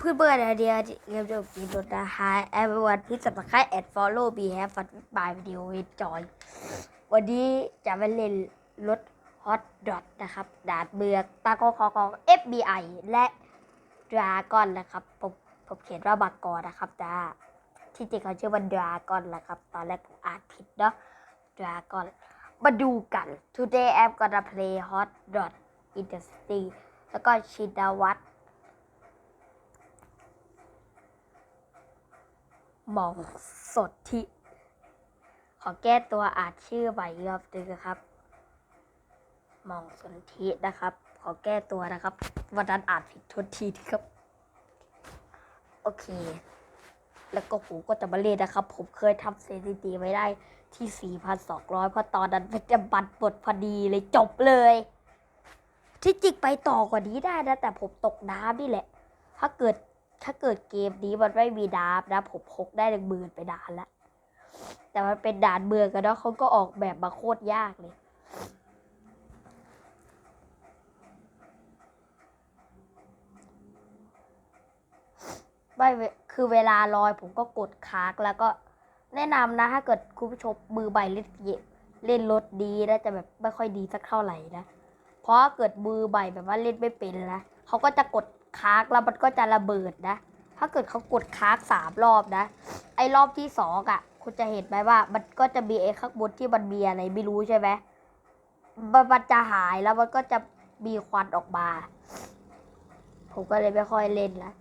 เพื่อนเพื่อนไอเดียเกมจบกีนดนะฮะ everyone please subscribe and follow me have fun with my video enjoy วันนี้จะมาเล่นรถ hot dot นะครับดานเมืองตาโกคอของ FBI และดราก้อนนะครับ ผมผมเขียนว่าบักกอนะครับจ้าที่จริงเขาชื่อว่าดราก้อนนะครับ ตอนแรกผมอ่านผิดเนาะดราก้อนมาดูกัน today I'm gonna play hot dot in the city แล้วก็ชินวัตร หมองสดที่ ขอแก้ตัวอ่านชื่อใหม่รอบหนึงนะครับหมองสนธินะครับ ขอแก้ตัวนะครับ วันนั้นอ่านผิดทุกทีครับ โอเค แล้วก็ผมก็จะมาเล่นนะครับ ผมเคยทำสถิติไว้ได้ที่ 4,200 เพราะตอนนั้นมันจะบัตรบทพอดีเลยจบเลย ที่จริงไปต่อกว่านี้ได้นะ แต่ผมตกน้ำนี่แหละ ถ้าเกิด ถ้าเกิดเกมนี้มันไม่มีน้ำนะผมพกได้หนึ่งหมื่นไปนานแล้วแต่มันเป็นด่านเมืองกันเนาะเขาก็ออกแบบมาโคตรยากเลยไม่เวคือเวลาลอยผมก็กดค้างแล้วก็แนะนำนะ ถ้าเกิดคุณผู้ชมมือใบเล่นเกมเล่นรถดีนะจะแบบไม่ค่อยดีสักเท่าไหร่นะ เพราะเกิดมือใบแบบว่าเล่นไม่เป็นนะเขาก็จะกด ค้างแล้วมันก็จะระเบิดนะ ถ้าเกิดเขากดค้างสามรอบนะ ไอ้รอบที่สองอะ คุณจะเห็นไหมว่ามันก็จะมีไอ้ข้างบนที่มันมีอะไรไม่รู้ใช่ไหมมันมันจะหายแล้วมันก็จะมีควันออกมา ผมก็เลยไม่ค่อยเล่นละ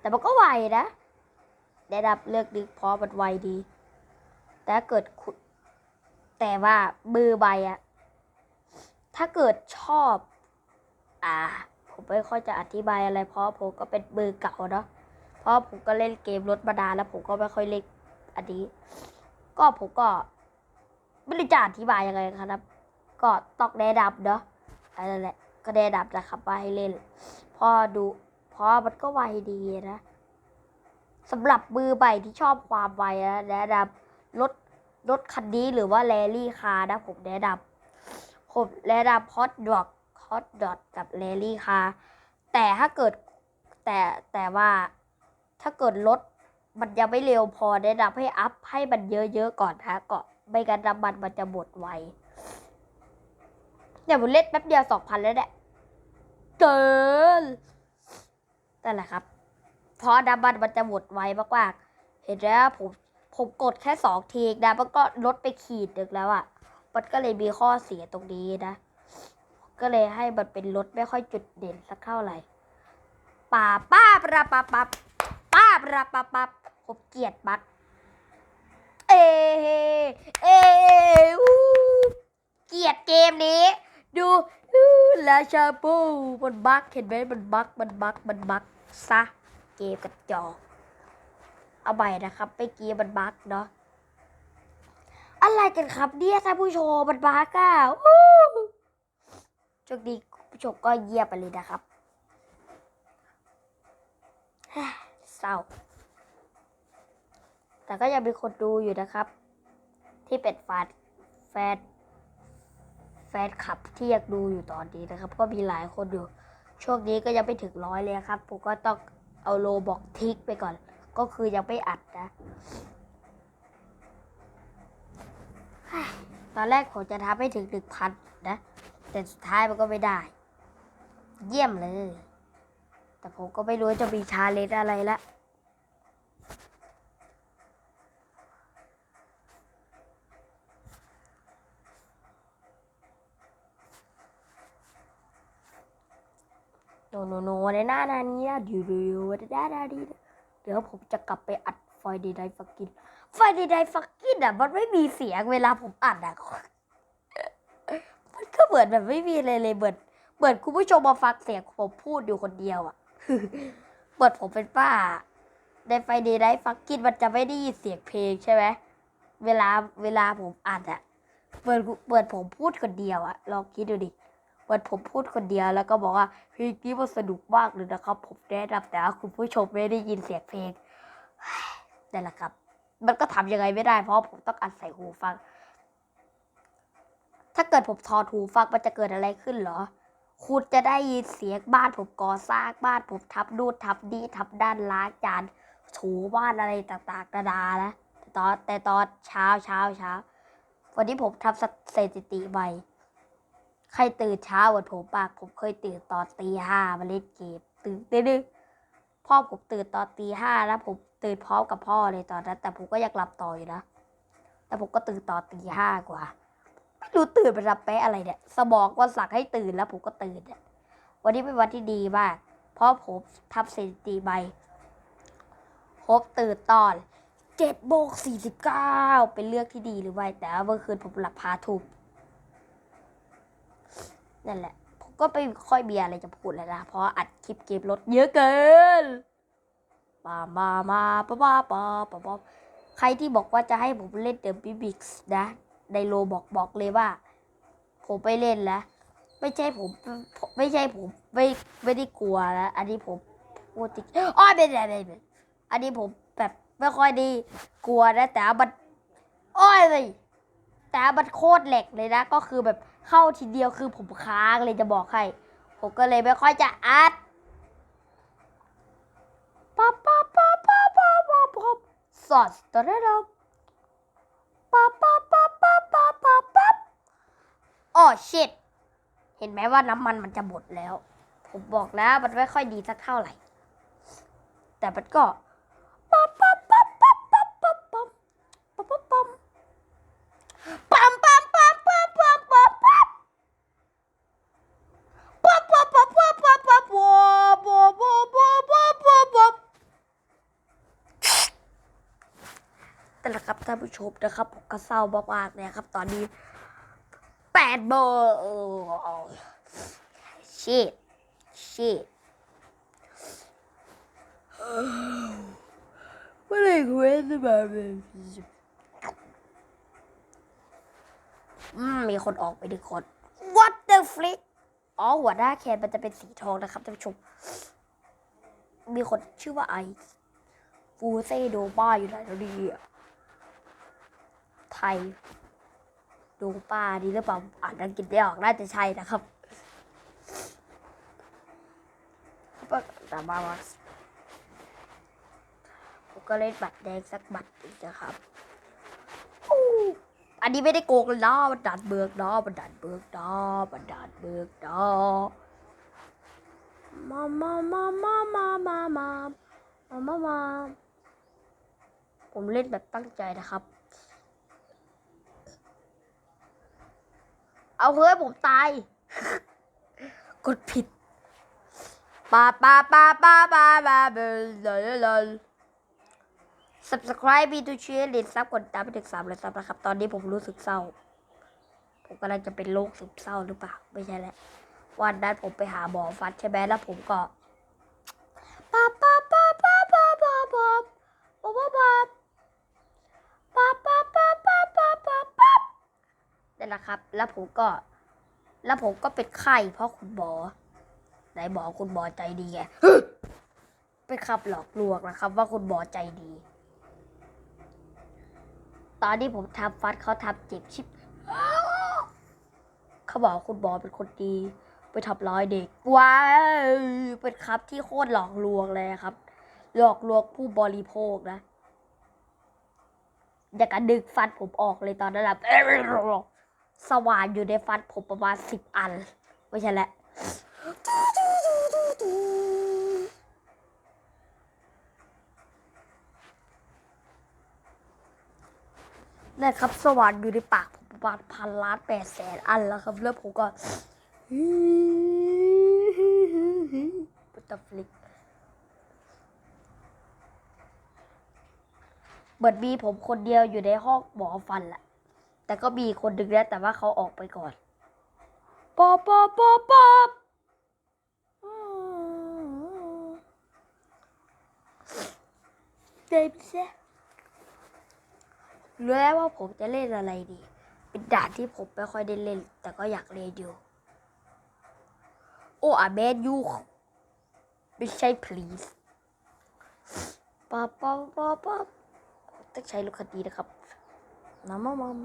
แต่มันก็ไวนะได้ดับเลือกดึกเพราะมันไวดี แต่เกิดคุณแต่ว่ามือใบอะถ้าเกิดชอบ อ่า ผมไม่ค่อยจะอธิบายอะไรเพราะผมก็เป็นมือเก่าเนาะเพราะผมก็เล่นเกมรถมานาแล้วผมก็ไม่ค่อยเล่นอันนี้ ก็ผมก็ไม่รู้จะอธิบายยังไงครับ ก็ต้องแนะนำเนาะอะไรนแหละก็แนะนำนะครับว่าให้เล่น พอดูเพราะมันก็ไวดีนะสำหรับมือใบที่ชอบความไวนะแนะนำรถรถคันนี้หรือว่าแรลลี่คาร์นะผมแนะนำผมแนะนำฮอตดอก ฮอตดอทกับแรลลี่คาร์แต่ถ้าเกิดแต่แต่ว่าถ้าเกิดรถมันยังไม่เร็วพอแนะนำให้อัพให้มันเยอะๆก่อนฮะก็ไม่งั้นน้ำมันมันจะหมดไวเนี่ยผมเล่นแป๊บเดียวสองพันแล้วแหละเกินนั่นแหละครับ เพราะน้ำมันมันจะหมดไวมากๆเห็นแล้วผมผมกดแค่สองทีนะมันก็ลดไปขีดหนึ่งแล้วอะ่ะ มันก็เลยมีข้อเสียตรงนี้นะ ก็เลยให้มันเป็นรถไม่ค่อยจุดเด่นสักเท่าไหร่ป่าป้าปราปับปับป้าปราปับปับผมเกลียดบักเอเออู้เกลียดเกมนี้ ดูดูแลชาบูมันบักเห็นไหมมันบักมันบักมันบักซะเกมกระจอกเอาใหม่นะครับไปเกียมันบักเนาะอะไรกันครับเนี่ยท่านผู้ชมมันบักอะวู้ โชคดีผู้ชมก็เยียบไปเลยนะครับเศร้า แต่ก็ยังมีคนดูอยู่นะครับ ที่เป็นแฟนแฟนแฟนคลับที่อยากดูอยู่ตอนนี้นะครับ ก็มีหลายคนอยู่ช่วงนี้ก็ยังไม่ถึงร้อยเลยครับ ผมก็ต้องเอาโลบอกทิกไปก่อน ก็คือยังไม่อัดนะ ตอนแรกผมจะทำให้ถึงหนึ่งพันนะ แต่สุดท้ายมันก็ไม่ได้ เยี่ยมเลย แต่ผมก็ไม่รู้จะมีชาเลนจ์อะไรละโนโนโนในหน้านานี้นะดี๋ยวดี๋ยวด้าด้าดีเดี๋ยวผมจะกลับไปอัดไฟดีไดฟักกินไฟดีไดฟักกินอะ มันไม่มีเสียงเวลาผมอัดอะ ก็เหมือนแบบไม่มีอะไรเลยเหมือนเหมือนคุณผู้ชมมาฟังเสียงผมพูดอยู่คนเดียวอะเปิดผมเป็นป้า ในไฟเดย์ไดฟักกินมันจะไม่ได้ยินเสียงเพลงใช่ไหมเวลาเวลาผมอ่านอะเปิดเปิดผมพูดคนเดียวอะลองคิดดูดิเปิดผมพูดคนเดียวแล้วก็บอกว่าเพลงนี้มันสนุกมากเลยนะครับ ผมแนะนำแต่ว่าคุณผู้ชมไม่ได้ยินเสียงเพลงนั่นแหละครับ มันก็ทำยังไงไม่ได้เพราะผมต้องอัดใส่หูฟัง ถ้าเกิดผมถอดหูฟังมันจะเกิดอะไรขึ้นเหรอ คุณจะได้ยินเสียงบ้านผมก่อสร้างบ้านผมทับดูนทับดีทับด้านล้างจานถูบ้านอะไรต่างๆนานานะแต่ตอนแต่ตอนเช้าเช้าเช้าวันนี้ผมทำสถิติใหม่ใครตื่นเช้าวันผมปากผมเคยตื่นตอนตีห้ามาเล่นเกมตื่นตีหนึงพ่อผมตื่นตอนตีห้าแล้วผมตื่นพร้อมกับพ่อเลยตอนนั้น แต่ผมก็ยังหลับต่ออยู่นะแต่ผมก็ตื่นตอนตีห้ากว่า ไม่รู้ตื่นไปรับแปะอะไรเนี่ย สมองก็สั่งให้ตื่นแล้วผมก็ตื่นเนี่ยวันนี้เป็นวันที่ดีมาก เพราะผมทำสถิติใบผมตื่นตอนเจ็ดโมงสี่สิบเก้าเป็นเรื่องที่ดีหรือไม่แต่ว่าเมื่อคืนผมหลับพาทุบนั่นแหละ ผมก็ไม่ค่อยมีอะไรจะพูดแล้วนะ เพราะอัดคลิปเกมรถเยอะเกินมามามาปะปะปะปะปะใครที่บอกว่าจะให้ผมเล่นเดอะบิบิกส์นะ ในโลบอกบอกเลยว่า ผมไปเล่นแล้ว ไม่ใช่ผม ไม่ใช่ผม ไม่ไม่ได้กลัวแล้ว อันนี้ผมพูดจริงอ้อยเป็นอะไรเป็นอันนี้ผมแบบไม่ค่อยดีกลัวนะ แต่ว่ามันอ้อยเลยแต่ว่ามันโคตรแหลกเลยนะ ก็คือแบบเข้าทีเดียวคือผมค้างเลยจะบอกให้ ผมก็เลยไม่ค่อยจะอัดป๊าป๊าป๊าป๊าป๊าป๊าป๊าสอดตัวได้แล้วป๊าป๊า อ๋อชิตเห็นไหมว่าน้ำมันมันจะหมดแล้ว ผมบอกแล้วมันไม่ค่อยดีสักเท่าไหร่ แต่มันก็ป๊าป๊าป๊าป๊าป๊าป๊าป๊าป๊าป๊าป๊าปั๊มปั๊มปั๊มปั๊มปั๊มปั๊มปั๊มปั๊มปั๊มปั๊มปั๊มปั๊มปั๊มปั๊มปั๊มปั๊มปั๊มปั๊มปั๊มแต่ละครับท่านผู้ชมนะครับผมก็เศร้ามากๆเลยครับ ตอนนี้แป ดโมงชิตชิตเมื่อไหร่กูจะมาเป็นอืมมีคนออกไปหนึ่งคน What the flick อ๋อ หัวหน้าแคนมันจะเป็นสีทองนะครับท่านผู้ชม มีคนชื่อว่าไอฟูเซโดบ้าอยู่ไหนแล้วดีอะไทย ดูป้าดีหรือเปล่าอ่านอังกฤษได้ออกน่าจะใช่นะครับแต่มาว่าผมก็เล่นบัตรแดงสักบัตรอีกนะครับอันนี้ไม่ได้โกงเลยนะมันดันเบิกนะมันดันเบิกนะมันดันเบิกนะมามามามามามามามามาผมเล่นแบบตั้งใจนะครับ เอาเฮ้ยผมตาย กดผิดปาปาปาปาปาปาเบลลลล subscribe มีตัวชื่อลินซับกดตามไปถึงสามเลยซับนะครับ ตอนนี้ผมรู้สึกเศร้า ผมกำลังจะเป็นโรคซึมเศร้าหรือเปล่า ไม่ใช่แล้ววันนั้นผมไปหาหมอฟันใช่ไหมแล้วผมก็ นั่นและครับ แล้วผมก็ แล้วผมก็เป็นไข้เพราะคุณหมอไหนหมอคุณหมอใจดีไงเป็นคำหลอกลวงนะครับ ว่าคุณหมอใจดี ตอนที่ผมทำฟันเขาทำเจ็บชิบเขาบอกคุณหมอเป็นคนดี ไปทำร้ายเด็กว้าเป็นคำที่โคตรหลอกลวงเลยครับ หลอกลวงผู้บริโภคนะ อยากจะดึงฟันผมออกเลยตอนนั้นแหละ สว่านอยู่ในฟันผมประมาณสิบอัน ไม่ใช่แหละนั่นครับ สว่านอยู่ในปากผมประมาณพันล้านแปดแสนอันแล้วครับแล้วผมก็ปุตตฟลิกเหมือนมีผมคนเดียวอยู่ในห้องหมอฟันแหละ แต่ก็มีคนดึงแล้วแต่ว่าเขาออกไปก่อนปอปอปอปอปเจ็บเสียรู้แล้วว่าผมจะเล่นอะไรดี เป็นด่านที่ผมไม่ค่อยได้เล่น แต่ก็อยากเล่นอยู่ โอ้อาเบนยูไม่ใช่ please ปอปอปอปอต้องใช้ลูกคดีนะครับน้ำมัน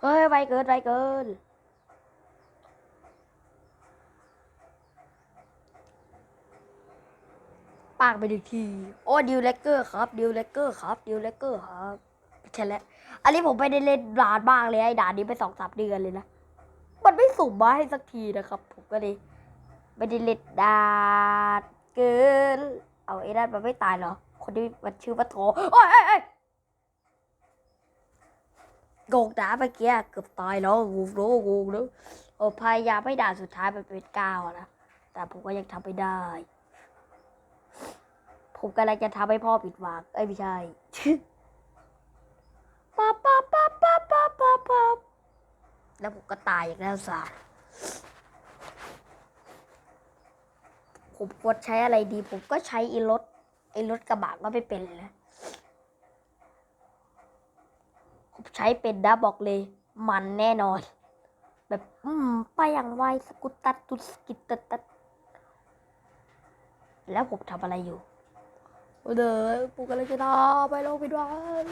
เฮ้ยไวเกินไวเกิน ปากไปดีที โอ้ดิวเลกเกอร์ครับ ดิวเลกเกอร์ครับ ดิวเลกเกอร์ครับใช่แล้วอันนี้ผมไปได้เล่นด่านบ้างเลยไอ้ด่านนี้ไปสองสามเดือนเลยนะ มันไม่สุ่มมาให้สักทีนะครับ ผมก็เลยไม่ได้เล่นด่านเกิน เอาไอ้ด่านมันไม่ตายเหรอ คนที่มันชื่อว่าโถโอ้ยเอ้ย โกงด่าเมื่อกี้เกือบตายแล้วงูรู้งูรู้เออพยายามให้ด่าสุดท้ายมันเป็นก้าวนะ แต่ผมก็ยังทำไม่ได้ ผมกำลังจะทำให้พ่อผิดหวังเอ้ยไม่ใช่ป๊าป๊าป๊าป๊าป๊าป๊าป๊าแล้วผมก็ตายอย่างน่าสงสารผมกดใช้อะไรดี ผมก็ใช้อีรถไอรถกระบะก็ไม่เป็นเลยนะผม ใช้เป็นนะบอกเลย มันแน่นอน แบบอืมไปอย่างไวสกุตตัดตุสกิตตัดตัดแล้วผมทำอะไรอยู่เดี๋ยวผมกำลังจะทำไปโรงพยาบาล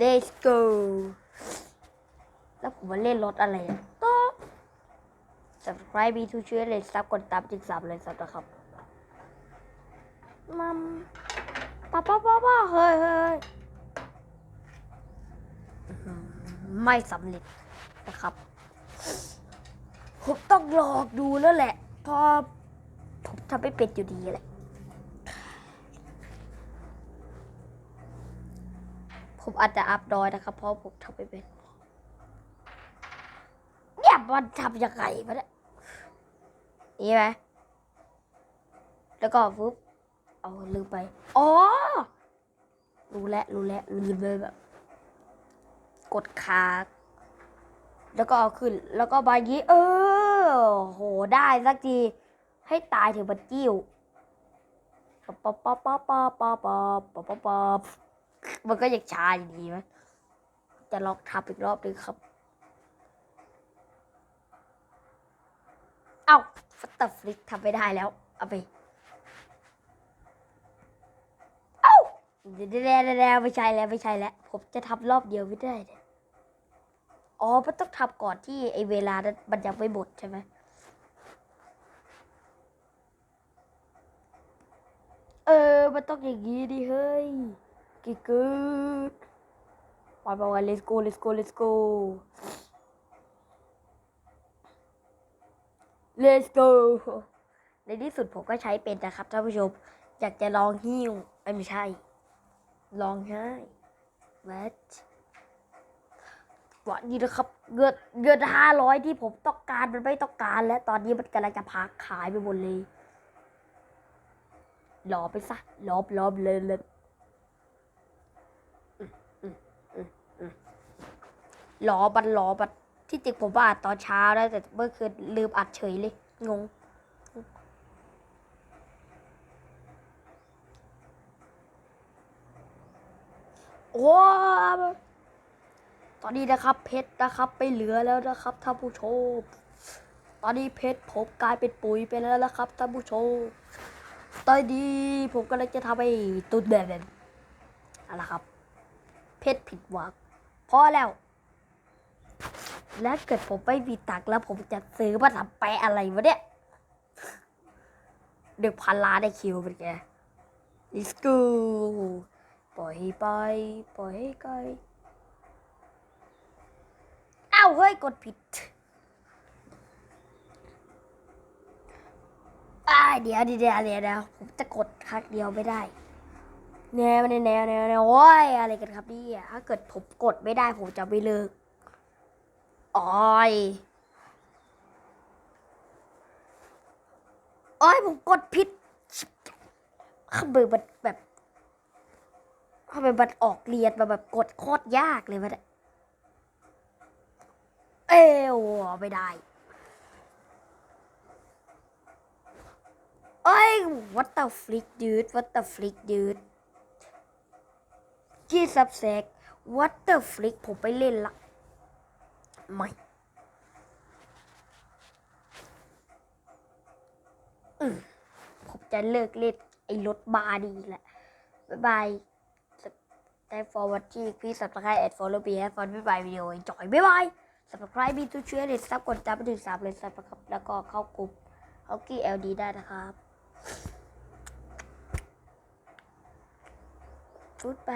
Let's go แล้วผมมาเล่นรถอะไรอะก็ subscribe มีทุกช่วยเลยซับกดตามจึงสามเลยสับนะครับมัมป้าป้าป้าป้าเฮ้ยเฮ้ยอื้อหือ ไม่สำเร็จนะครับผมต้องลองดูแล้วแหละเพราะผมทำไม่เป็นอยู่ดีแหละผมอาจจะอัพดอยนะครับ เพราะผมทำไม่เป็น เนี่ยมันทำยังไงวะเนี่ยนี่ไหมแล้วก็ฟุ๊บเอาลืมไป อ๋อ รู้แล้ว รู้แล้วลืมเลยแบบ กดค้าง แล้วก็เอาขึ้น แล้วก็บายี้เออ โห ได้สักที ให้ตายถึงบัดจิ้วป๊อปป๊อปป๊อปป๊อปป๊อปป๊อปป๊อปป๊อปป๊อปมันก็ยังช้าอยู่ดีไหมจะลองทำอีกรอบหนึงครับ เอ้าฟัตเตอร์ฟลิกทำไม่ได้แล้ว เอาไป เอ้าเดี๋ยวเดี๋ยวเดี๋ยวเดี๋ยวไม่ใช่แล้วไม่ใช่แล้ว ผมจะทำรอบเดียวไม่ได้ อ๋อมันต้องทำก่อนที่ไอเวลานั้นมันยังไม่หมดใช่ไหมเออ มันต้องอย่างนี้ดิเฮ้ยกิเกิดไปไปไป let's go let's go let's go let's go ในที่สุดผมก็ใช้เป็นนะครับท่านผู้ชม อยากจะลองหิ้วไม่ใช่ ลองให้ what วันนี้นะครับเงินเงินห้าร้อยที่ผมต้องการมันไม่ต้องการ แล้วตอนนี้มันกำลังจะพักขายไปหมดเลยรอไปซะรอบรอบเลยเลยอืมอืมอืมอืมรอบันรอบันที่จริงผมว่าอัดตอนเช้าได้แต่เมื่อคืนลืมอัดเฉยเลย งงโอ้ ตอนนี้นะครับเพชรนะครับไม่เหลือแล้วนะครับท่านผู้ชม ตอนนี้เพชรผมกลายเป็นปุ๋ยไปแล้วนะครับท่านผู้ชม ตอนนี้ผมก็เลยจะทำให้ตุนแบบนั้นอะไรครับ เพชรผิดหวังพอแล้ว แล้วเกิดผมไม่มีตังค์แล้วผมจะซื้อมาทำแปะอะไรวะเนี่ยเดือพันล้านได้คิวเป็นไง let's go ปล่อยไป ปล่อยให้ไกลาวเฮ้ย กดผิดอ่าเดี๋ยวเดี๋ยวเดี๋ยวเดี๋ยวผมจะกดครั้งเดียวไม่ได้แนวแนวแนวแนวแนวโอ้ยอะไรกันครับนี่ถ้าเกิดผมกดไม่ได้ผมจะไม่เลิกอ้อยอ้ยผมกดผิดทำไมมันแบบทำไมมันออกเรียนมาแบบกดโคตรยากเลยวะเนี่ย เอ้วไม่ได้เอ้ย what the flick dude what the flick dude กี้ซับแซก what the flick ผมไปเล่นละ ไม่อืมผมจะเลิกเล่นไอ้รถบาร์ดีแหละ บ๊ายบาย Thanks for watching please subscribe and follow me have fun บ๊ายบายวิดีโอ enjoy บ๊ายบาย subscribe มีตัเช่วยเลยสับกดตามไปถึงสามเลยสับนะครับ แล้วก็เข้ากลุ่มฮอกกี้เอลดีได้นะครับชุดไป